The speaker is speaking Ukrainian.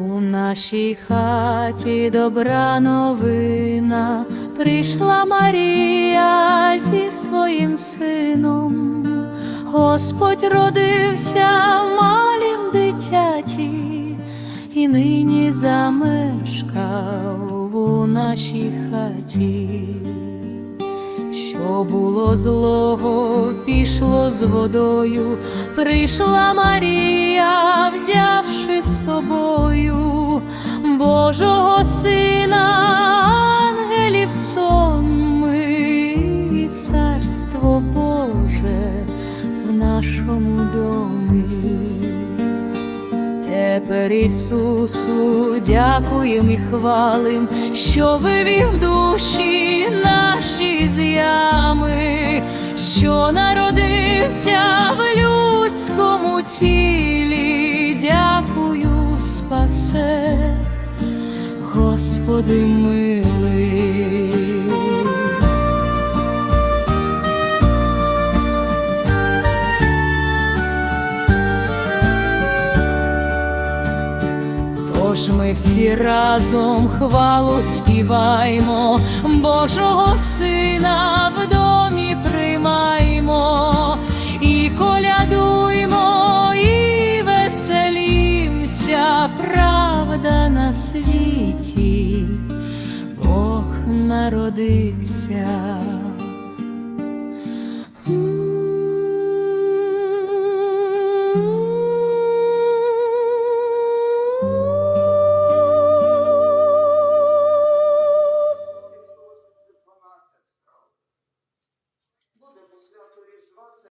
У нашій хаті добра новина, прийшла Марія зі своїм сином. Господь родився нашій хаті. Що було злого, пішло з водою, прийшла Марія, взявши з собою Божого сина, ангелів сон ми, і царство Боже в нашому домі. Тепер Ісусу дякуєм і хвалим, що вивів душі наші з ями, що народився в людському тілі. Дякую, спасе, Господи милий. Тож ми всі разом хвалу співаймо, Божого Сина в домі приймаймо, і колядуймо, і веселімся, правда на світі, Бог народився. по святу Різдва це